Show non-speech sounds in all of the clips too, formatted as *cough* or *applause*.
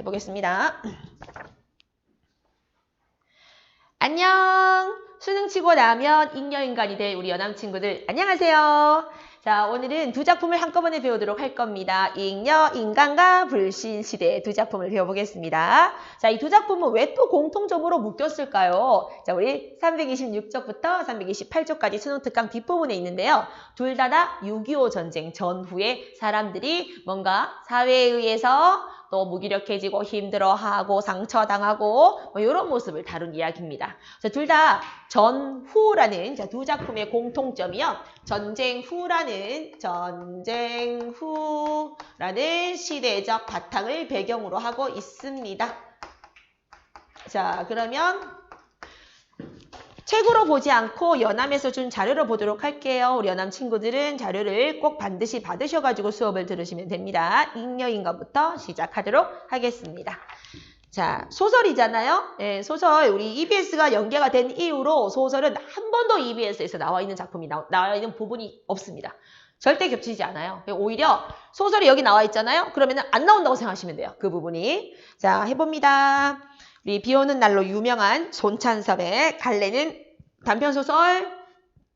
해보겠습니다. 안녕! 수능 치고 나면 잉여인간이 될 우리 여남 친구들 안녕하세요. 자 오늘은 두 작품을 한꺼번에 배우도록 할 겁니다. 잉여, 인간과 불신 시대 두 작품을 배워보겠습니다. 자 이 두 작품은 왜 또 공통적으로 묶였을까요? 자 우리 326쪽부터 328쪽까지 수능 특강 뒷부분에 있는데요. 둘 다 다 6.25 전쟁 전후에 사람들이 뭔가 사회에 의해서 또 무기력해지고 힘들어하고 상처당하고 뭐 이런 모습을 다룬 이야기입니다. 둘 다 전후라는 자, 두 작품의 공통점이요. 전쟁 후라는 전쟁 후라는 시대적 바탕을 배경으로 하고 있습니다. 자 그러면 책으로 보지 않고 연암에서 준 자료를 보도록 할게요. 우리 연암 친구들은 자료를 꼭 반드시 받으셔가지고 수업을 들으시면 됩니다. 잉여인가부터 시작하도록 하겠습니다. 자, 소설이잖아요. 네, 소설 우리 EBS가 연계가 된 이후로 소설은 한 번도 EBS에서 나와 있는 작품이 나, 나와 있는 부분이 없습니다. 절대 겹치지 않아요. 오히려 소설이 여기 나와 있잖아요. 그러면 안 나온다고 생각하시면 돼요. 그 부분이. 자, 해봅니다. 우리 비 오는 날로 유명한 손찬섭의 갈래는 단편소설,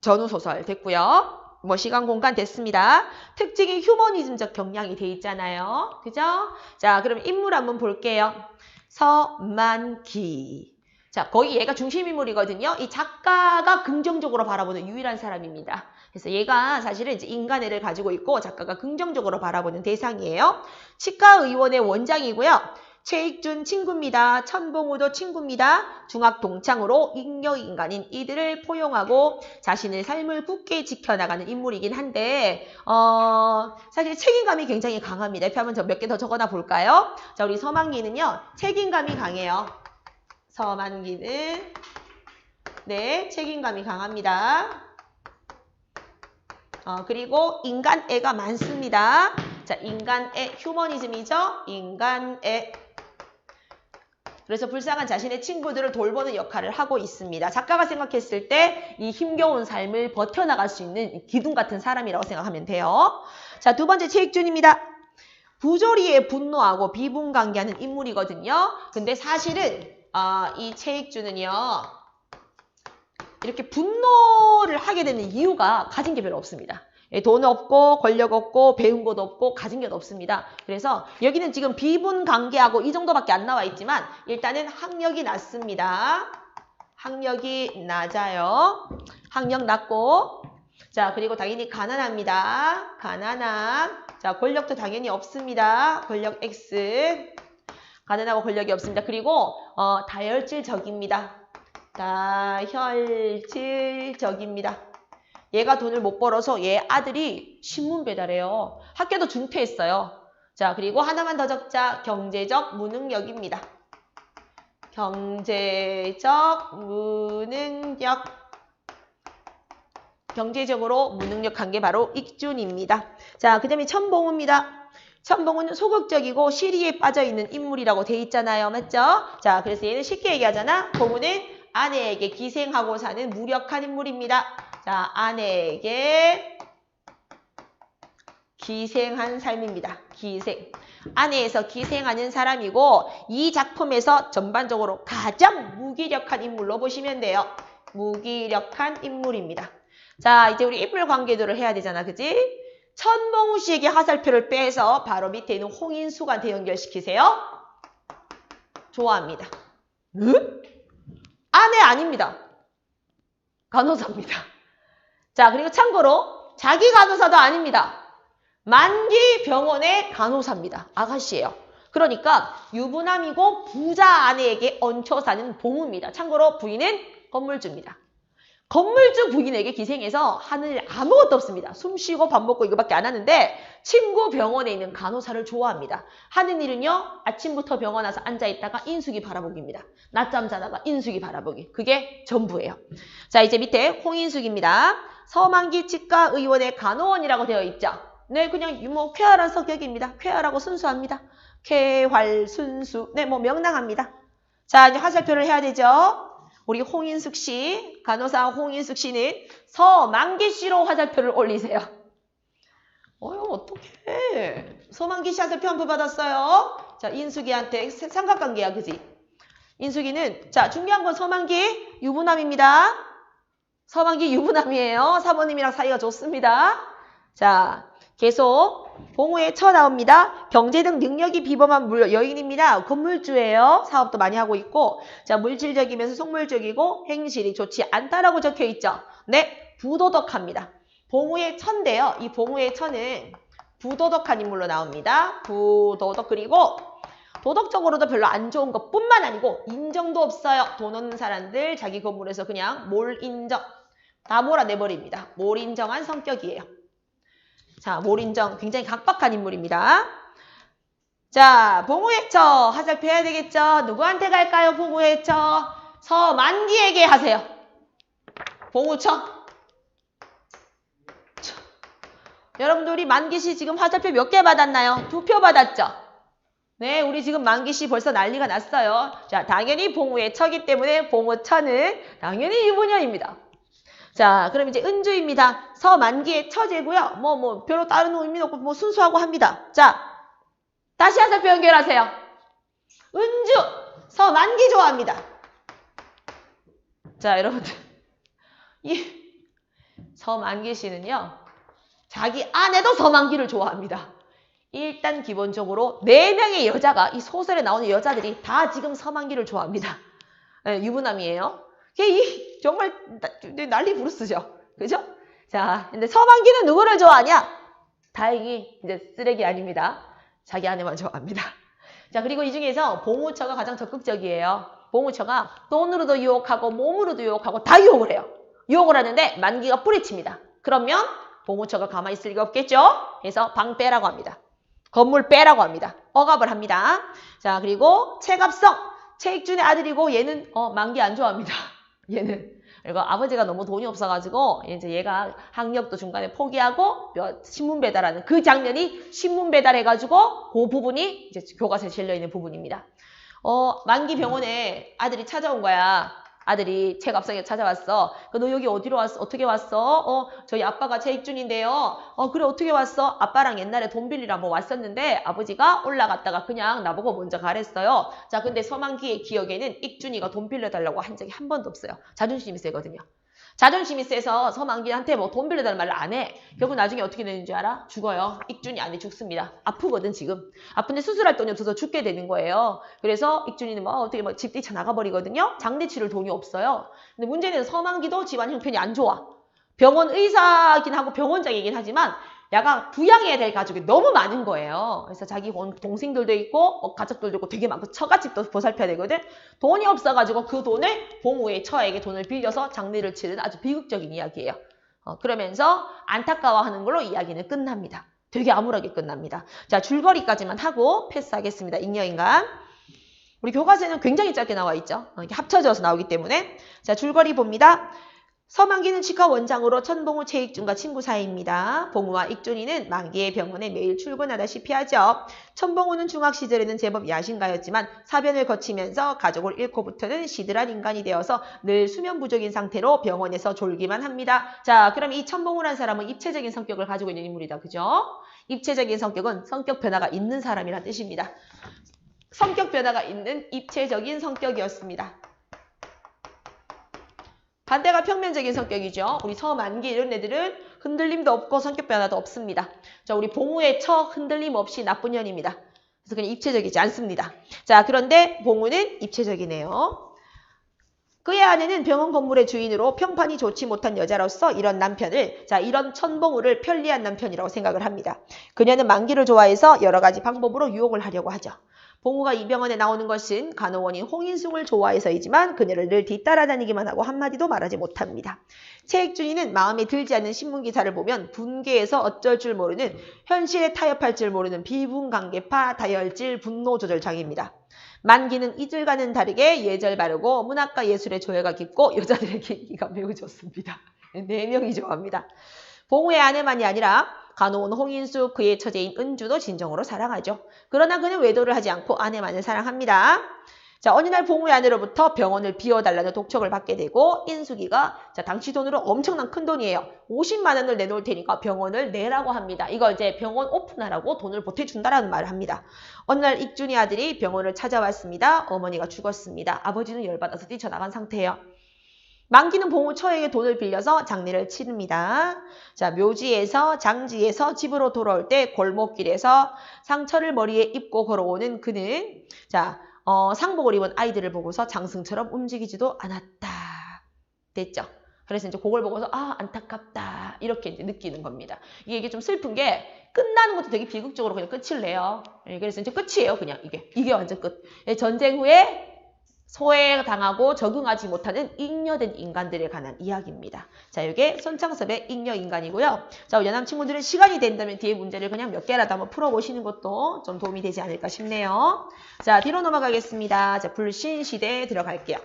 전후소설 됐고요. 뭐 시간 공간 됐습니다. 특징이 휴머니즘적 경향이 돼 있잖아요. 그죠? 자, 그럼 인물 한번 볼게요. 서만기. 자, 거의 얘가 중심 인물이거든요. 이 작가가 긍정적으로 바라보는 유일한 사람입니다. 그래서 얘가 사실은 이제 인간애를 가지고 있고 작가가 긍정적으로 바라보는 대상이에요. 치과 의원의 원장이고요. 최익준 친구입니다. 천봉우도 친구입니다. 중학 동창으로 잉여인간인 이들을 포용하고 자신의 삶을 굳게 지켜나가는 인물이긴 한데 어, 사실 책임감이 굉장히 강합니다. 옆에 한번 몇개 더 적어놔 볼까요? 자 우리 서만기는요. 책임감이 강해요. 서만기는 네 책임감이 강합니다. 어, 그리고 인간애가 많습니다. 자, 인간애 휴머니즘이죠. 인간애 그래서 불쌍한 자신의 친구들을 돌보는 역할을 하고 있습니다. 작가가 생각했을 때 이 힘겨운 삶을 버텨나갈 수 있는 기둥 같은 사람이라고 생각하면 돼요. 자, 두 번째 체익준입니다. 부조리에 분노하고 비분관계하는 인물이거든요. 근데 사실은 어, 이 체익준은요. 이렇게 분노를 하게 되는 이유가 가진 게 별로 없습니다. 예, 돈 없고 권력 없고 배운 것도 없고 가진 게 없습니다. 그래서 여기는 지금 비분 관계하고 이 정도밖에 안 나와 있지만 일단은 학력이 낮습니다. 학력이 낮아요. 학력 낮고 자 그리고 당연히 가난합니다. 가난함. 자 권력도 당연히 없습니다. 권력 X. 가난하고 권력이 없습니다. 그리고 어, 다혈질적입니다. 다혈질적입니다. 얘가 돈을 못 벌어서 얘 아들이 신문 배달해요. 학교도 중퇴했어요. 자, 그리고 하나만 더 적자. 경제적 무능력입니다. 경제적 무능력. 경제적으로 무능력한 게 바로 익준입니다. 자, 그 다음에 천봉우입니다. 천봉우는 소극적이고 시리에 빠져있는 인물이라고 돼 있잖아요. 맞죠? 자, 그래서 얘는 쉽게 얘기하잖아. 봉우는 아내에게 기생하고 사는 무력한 인물입니다. 자, 아내에게 기생한 삶입니다. 기생. 아내에서 기생하는 사람이고 이 작품에서 전반적으로 가장 무기력한 인물로 보시면 돼요. 무기력한 인물입니다. 자, 이제 우리 인물 관계도를 해야 되잖아. 그지? 천봉우 씨에게 화살표를 빼서 바로 밑에 있는 홍인수한테 연결시키세요. 좋아합니다. 응? 아내 아닙니다. 간호사입니다. 자, 그리고 참고로 자기 간호사도 아닙니다. 만기 병원의 간호사입니다. 아가씨예요. 그러니까 유부남이고 부자 아내에게 얹혀 사는 보무입니다. 참고로 부인은 건물주입니다. 건물주 부인에게 기생해서 하는 일 아무것도 없습니다. 숨 쉬고 밥 먹고 이거밖에 안 하는데 친구 병원에 있는 간호사를 좋아합니다. 하는 일은요. 아침부터 병원 와서 앉아있다가 인숙이 바라보기입니다. 낮잠 자다가 인숙이 바라보기. 그게 전부예요. 자 이제 밑에 홍인숙입니다. 서만기 치과 의원의 간호원이라고 되어 있죠. 네, 그냥 뭐 쾌활한 성격입니다. 쾌활하고 순수합니다. 쾌활, 순수. 네, 뭐 명랑합니다. 자, 이제 화살표를 해야 되죠. 우리 홍인숙 씨, 간호사 홍인숙 씨는 서만기 씨로 화살표를 올리세요. 어휴, 어떡해. 서만기 씨 화살표 한 표 받았어요. 자, 인숙이한테 세- 삼각관계야, 그지? 인숙이는 자, 중요한 건 서만기 유부남입니다. 서만기 유부남이에요. 사모님이랑 사이가 좋습니다. 자, 계속 봉우에 쳐 나옵니다. 경제 등 능력이 비범한 물 여인입니다. 건물주예요. 사업도 많이 하고 있고 자 물질적이면서 속물적이고 행실이 좋지 않다라고 적혀 있죠. 네, 부도덕합니다. 봉우의 천인데요. 이 봉우의 천은 부도덕한 인물로 나옵니다. 부도덕 그리고 도덕적으로도 별로 안 좋은 것뿐만 아니고 인정도 없어요. 돈 없는 사람들 자기 건물에서 그냥 몰 인정 다 몰아내버립니다. 몰 인정한 성격이에요. 자, 몰인정 굉장히 각박한 인물입니다. 자, 봉우회처 화살표 해야 되겠죠? 누구한테 갈까요? 봉우회처 서만기에게 하세요. 봉우처. 쳐. 여러분들 우리 만기 씨 지금 화살표 몇 개 받았나요? 두 표 받았죠? 네, 우리 지금 만기 씨 벌써 난리가 났어요. 자, 당연히 봉우의 처기 때문에 봉우처는 당연히 유부녀입니다. 자, 그럼 이제 은주입니다. 서만기의 처제고요. 뭐, 뭐, 별로 다른 의미 없고, 뭐, 순수하고 합니다. 자, 다시 화살표 연결하세요. 은주, 서만기 좋아합니다. 자, 여러분들. *laughs* 이 서만기 씨는요, 자기 아내도 서만기를 좋아합니다. 일단 기본적으로 네명의 여자가, 이 소설에 나오는 여자들이 다 지금 서만기를 좋아합니다. 네, 유부남이에요. 이 정말 나- 난리 부르스죠. 그죠? 자, 근데 서방기는 누구를 좋아하냐? 다행히 이제 쓰레기 아닙니다. 자기 아내만 좋아합니다. 자, 그리고 이 중에서 봉우처가 가장 적극적이에요. 봉우처가 돈으로도 유혹하고 몸으로도 유혹하고 다 유혹을 해요. 유혹을 하는데 만기가 뿌리칩니다. 그러면 봉우처가 가만히 있을 리가 없겠죠? 그래서 방 빼라고 합니다. 건물 빼라고 합니다. 억압을 합니다. 자, 그리고 체갑성. 체익준의 아들이고 얘는 어, 만기 안 좋아합니다. *laughs* 얘는. 그리고 아버지가 너무 돈이 없어가지고 이제 얘가 학력도 중간에 포기하고 몇- 신문 배달하는 그 장면이 신문 배달해가지고 그 부분이 이제 교과서에 실려 있는 부분입니다. 어 만기 병원에 아들이 찾아온 거야. 아들이 체갑성에 찾아왔어. 그너 여기 어디로 왔어? 어떻게 왔어? 어 저희 아빠가 체익준인데요. 어 그래 어떻게 왔어? 아빠랑 옛날에 돈 빌리러 한번 왔었는데 아버지가 올라갔다가 그냥 나보고 먼저 가랬어요. 자 근데 서만기의 기억에는 익준이가 돈 빌려달라고 한 적이 한 번도 없어요. 자존심이 세거든요. 자존심이 세서 서만기한테 뭐 돈 빌려달라는 말을 안 해. 결국 나중에 어떻게 되는 줄 알아? 죽어요. 익준이 안에 죽습니다. 아프거든 지금. 아픈데 수술할 돈이 없어서 죽게 되는 거예요. 그래서 익준이는 뭐 어떻게 막집 뛰쳐 나가버리거든요. 장례 치를 돈이 없어요. 근데 문제는 서만기도 집안 형편이 안 좋아. 병원 의사긴 하고 병원장이긴 하지만 야가 부양해야 될 가족이 너무 많은 거예요. 그래서 자기 원- 동생들도 있고 뭐 가족들도 있고 되게 많고 처갓집도 보살펴야 되거든. 돈이 없어가지고 그 돈을 봉우의 처에게 돈을 빌려서 장례를 치르는 아주 비극적인 이야기예요. 어, 그러면서 안타까워하는 걸로 이야기는 끝납니다. 되게 암울하게 끝납니다. 자 줄거리까지만 하고 패스하겠습니다. 잉여인간. 우리 교과서에는 굉장히 짧게 나와 있죠. 어, 이렇게 합쳐져서 나오기 때문에 자 줄거리 봅니다. 서만기는 치과 원장으로 천봉우 최익준과 친구 사이입니다. 봉우와 익준이는 만기의 병원에 매일 출근하다시피 하죠. 천봉우는 중학 시절에는 제법 야심가였지만 사변을 거치면서 가족을 잃고부터는 시들한 인간이 되어서 늘 수면 부족인 상태로 병원에서 졸기만 합니다. 자, 그럼 이 천봉우라는 사람은 입체적인 성격을 가지고 있는 인물이다. 그죠? 입체적인 성격은 성격 변화가 있는 사람이란 뜻입니다. 성격 변화가 있는 입체적인 성격이었습니다. 반대가 평면적인 성격이죠. 우리 서 만기 이런 애들은 흔들림도 없고 성격 변화도 없습니다. 자, 우리 봉우의 처 흔들림 없이 나쁜 년입니다. 그래서 그냥 입체적이지 않습니다. 자, 그런데 봉우는 입체적이네요. 그의 아내는 병원 건물의 주인으로 평판이 좋지 못한 여자로서 이런 남편을, 자, 이런 천봉우를 편리한 남편이라고 생각을 합니다. 그녀는 만기를 좋아해서 여러 가지 방법으로 유혹을 하려고 하죠. 봉우가 이 병원에 나오는 것은 간호원인 홍인숙을 좋아해서이지만 그녀를 늘 뒤따라다니기만 하고 한마디도 말하지 못합니다. 최익준이는 마음에 들지 않는 신문기사를 보면 분개해서 어쩔 줄 모르는 현실에 타협할 줄 모르는 비분관계파 다혈질 분노조절장입니다. 만기는 이들과는 다르게 예절 바르고 문학과 예술의 조예가 깊고 여자들에게 인기가 매우 좋습니다. *laughs* 네 명이 좋아합니다. 봉우의 아내만이 아니라 간호원 홍인숙 그의 처제인 은주도 진정으로 사랑하죠. 그러나 그는 외도를 하지 않고 아내만을 사랑합니다. 자, 어느 날 봉우의 아내로부터 병원을 비워달라는 독촉을 받게 되고 인숙이가 자, 당시 돈으로 엄청난 큰 돈이에요. 50만 원을 내놓을 테니까 병원을 내라고 합니다. 이거 이제 병원 오픈하라고 돈을 보태준다라는 말을 합니다. 어느 날 익준이 아들이 병원을 찾아왔습니다. 어머니가 죽었습니다. 아버지는 열받아서 뛰쳐나간 상태예요. 만기는 봉우 처에게 돈을 빌려서 장례를 치릅니다. 자, 묘지에서 장지에서 집으로 돌아올 때 골목길에서 상처를 머리에 입고 걸어오는 그는 자, 어, 상복을 입은 아이들을 보고서 장승처럼 움직이지도 않았다. 됐죠? 그래서 이제 그걸 보고서 아 안타깝다 이렇게 이제 느끼는 겁니다. 이게, 이게 좀 슬픈 게 끝나는 것도 되게 비극적으로 그냥 끝을 내요. 예, 그래서 이제 끝이에요. 그냥 이게 이게 완전 끝. 예, 전쟁 후에 소외당하고 적응하지 못하는 잉여된 인간들에 관한 이야기입니다. 자, 이게 손창섭의 잉여 인간이고요. 자, 연암 친구들은 시간이 된다면 뒤에 문제를 그냥 몇 개라도 한번 풀어보시는 것도 좀 도움이 되지 않을까 싶네요. 자, 뒤로 넘어가겠습니다. 자, 불신 시대에 들어갈게요.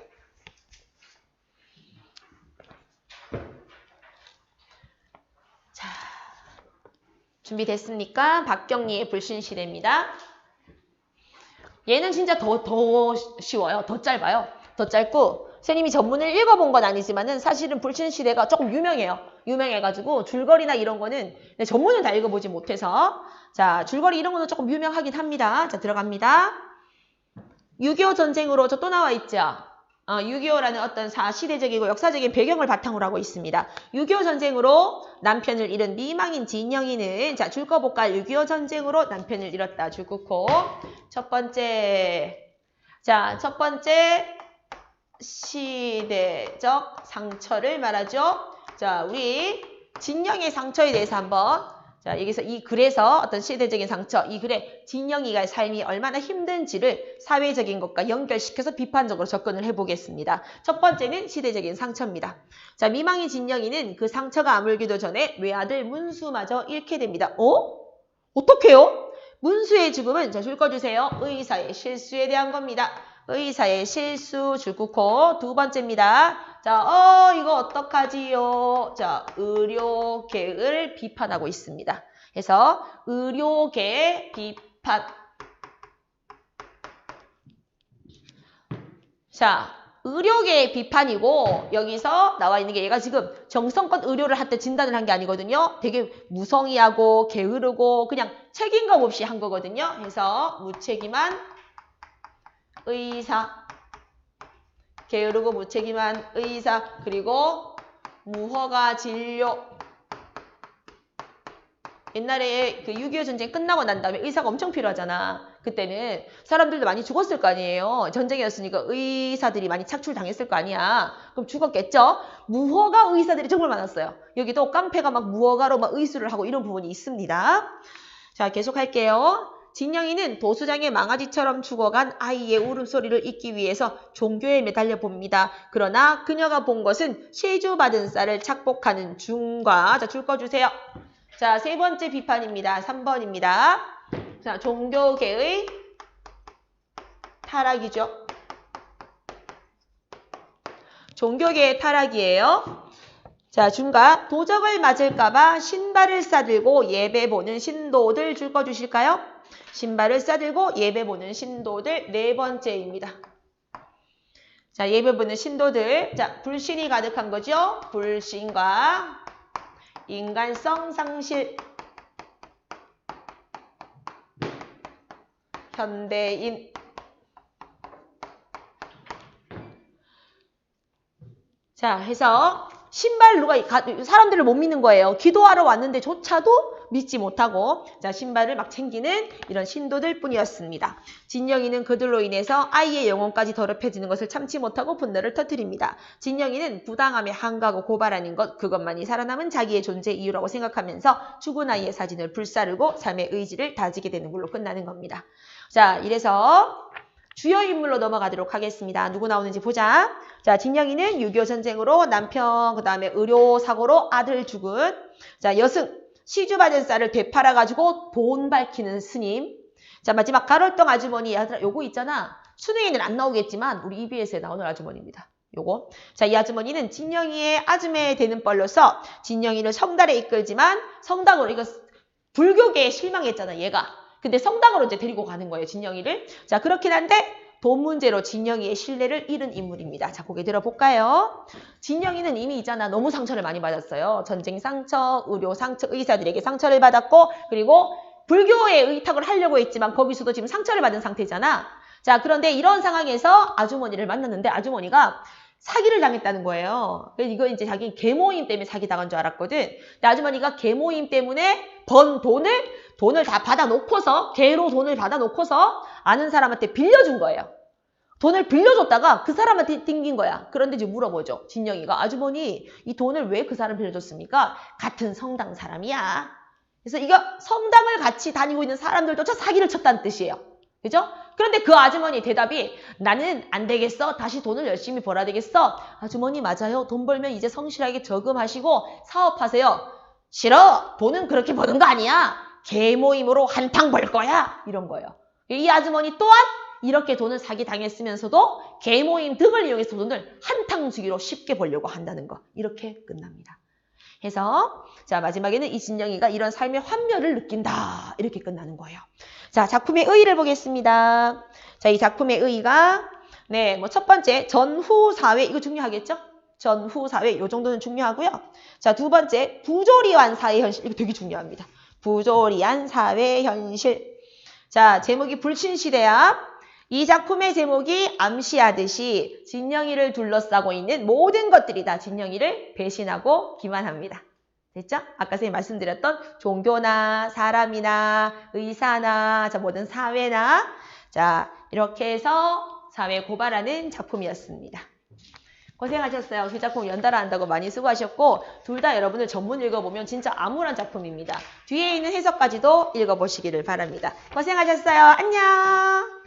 자, 준비됐습니까? 박경리의 불신 시대입니다. 얘는 진짜 더, 더 쉬워요. 더 짧아요. 더 짧고, 선생님이 전문을 읽어본 건 아니지만은 사실은 불신시대가 조금 유명해요. 유명해가지고 줄거리나 이런 거는 전문을 다 읽어보지 못해서 자, 줄거리 이런 거는 조금 유명하긴 합니다. 자, 들어갑니다. 6.25 전쟁으로 저 또 나와 있죠. 어, 6.25라는 어떤 사 시대적이고 역사적인 배경을 바탕으로 하고 있습니다. 6.25 전쟁으로 남편을 잃은 미망인 진영이는 자, 줄거 볼까? 6.25 전쟁으로 남편을 잃었다. 줄 긋고 첫 번째 자, 첫 번째 시대적 상처를 말하죠. 자, 우리 진영의 상처에 대해서 한번 자, 여기서 이 글에서 어떤 시대적인 상처, 이 글에 진영이가 삶이 얼마나 힘든지를 사회적인 것과 연결시켜서 비판적으로 접근을 해보겠습니다. 첫 번째는 시대적인 상처입니다. 자, 미망이 진영이는 그 상처가 아물기도 전에 외아들 문수마저 잃게 됩니다. 어? 어떻게요? 문수의 죽음은 자, 줄 꺼주세요. 의사의 실수에 대한 겁니다. 의사의 실수 줄 긋고 두 번째입니다. 자, 어, 이거 어떡하지요? 자, 의료계를 비판하고 있습니다. 그래서 의료계 비판. 자, 의료계의 비판이고 여기서 나와 있는 게 얘가 지금 정성껏 의료를 할 때 진단을 한 게 아니거든요. 되게 무성의하고 게으르고 그냥 책임감 없이 한 거거든요. 그래서 무책임한 의사 게으르고 무책임한 의사 그리고 무허가 진료 옛날에 그 6.25 전쟁 끝나고 난 다음에 의사가 엄청 필요하잖아. 그때는 사람들도 많이 죽었을 거 아니에요. 전쟁이었으니까 의사들이 많이 착출당했을 거 아니야. 그럼 죽었겠죠? 무허가 의사들이 정말 많았어요. 여기도 깡패가 막 무허가로 막 의술을 하고 이런 부분이 있습니다. 자, 계속 할게요. 진영이는 도수장의 망아지처럼 죽어간 아이의 울음소리를 잊기 위해서 종교에 매달려 봅니다. 그러나 그녀가 본 것은 세주받은 쌀을 착복하는 중과 자, 줄 꺼주세요. 자, 세 번째 비판입니다. 3번입니다. 자, 종교계의 타락이죠. 종교계의 타락이에요. 자, 중과 도적을 맞을까봐 신발을 싸들고 예배 보는 신도들 줄 꺼주실까요? 신발을 싸들고 예배 보는 신도들 네 번째입니다. 자, 예배 보는 신도들. 자, 불신이 가득한 거죠? 불신과 인간성 상실. 현대인. 자, 해서 신발 누가 사람들을 못 믿는 거예요. 기도하러 왔는데 조차도 믿지 못하고 자 신발을 막 챙기는 이런 신도들 뿐이었습니다. 진영이는 그들로 인해서 아이의 영혼까지 더럽혀지는 것을 참지 못하고 분노를 터뜨립니다. 진영이는 부당함에 한가하고 고발하는 것 그것만이 살아남은 자기의 존재 이유라고 생각하면서 죽은 아이의 사진을 불사르고 삶의 의지를 다지게 되는 걸로 끝나는 겁니다. 자 이래서 주요 인물로 넘어가도록 하겠습니다. 누구 나오는지 보자. 자, 진영이는 6.25 전쟁으로 남편, 그 다음에 의료 사고로 아들 죽은, 자, 여승, 시주받은 쌀을 되팔아가지고 돈 밝히는 스님. 자, 마지막 가롤동 아주머니, 얘들아, 요거 있잖아. 수능에는 안 나오겠지만, 우리 EBS에 나오는 아주머니입니다. 요거. 자, 이 아주머니는 진영이의 아줌에 되는 뻘로서 진영이를 성달에 이끌지만, 성당으로, 이거 불교계에 실망했잖아, 얘가. 근데 성당으로 이제 데리고 가는 거예요, 진영이를. 자, 그렇긴 한데 돈 문제로 진영이의 신뢰를 잃은 인물입니다. 자, 고개 들어볼까요? 진영이는 이미 있잖아. 너무 상처를 많이 받았어요. 전쟁 상처, 의료 상처, 의사들에게 상처를 받았고, 그리고 불교에 의탁을 하려고 했지만 거기서도 지금 상처를 받은 상태잖아. 자, 그런데 이런 상황에서 아주머니를 만났는데 아주머니가 사기를 당했다는 거예요. 그래서 이거 이제 자기 계모임 때문에 사기 당한 줄 알았거든. 근데 아주머니가 계모임 때문에 번 돈을 돈을 다 받아 놓고서 개로 돈을 받아 놓고서 아는 사람한테 빌려준 거예요. 돈을 빌려줬다가 그 사람한테 띵긴 거야. 그런데 이제 물어보죠. 진영이가 아주머니 이 돈을 왜 그 사람 빌려줬습니까? 같은 성당 사람이야. 그래서 이거 성당을 같이 다니고 있는 사람들도 사기를 쳤다는 뜻이에요. 그죠? 그런데 그 아주머니 대답이 나는 안 되겠어. 다시 돈을 열심히 벌어야 되겠어. 아주머니 맞아요. 돈 벌면 이제 성실하게 저금하시고 사업하세요. 싫어. 돈은 그렇게 버는 거 아니야. 개 모임으로 한탕 벌 거야. 이런 거예요. 이 아주머니 또한 이렇게 돈을 사기 당했으면서도 개 모임 등을 이용해서 돈을 한탕 주기로 쉽게 벌려고 한다는 거. 이렇게 끝납니다. 해서 자 마지막에는 이 진영이가 이런 삶의 환멸을 느낀다. 이렇게 끝나는 거예요. 자 작품의 의의를 보겠습니다. 자 이 작품의 의의가 네 뭐 첫 번째 전후 사회 이거 중요하겠죠? 전후 사회 요 정도는 중요하고요. 자 두 번째 부조리한 사회 현실 이거 되게 중요합니다. 부조리한 사회 현실. 자 제목이 불친시대야. 이 작품의 제목이 암시하듯이 진영이를 둘러싸고 있는 모든 것들이 다 진영이를 배신하고 기만합니다. 됐죠? 아까 선생님 말씀드렸던 종교나 사람이나 의사나 자, 모든 사회나 자 이렇게 해서 사회 고발하는 작품이었습니다. 고생하셨어요. 그 작품 연달아 한다고 많이 수고하셨고 둘 다 여러분들 전문 읽어보면 진짜 암울한 작품입니다. 뒤에 있는 해석까지도 읽어보시기를 바랍니다. 고생하셨어요. 안녕.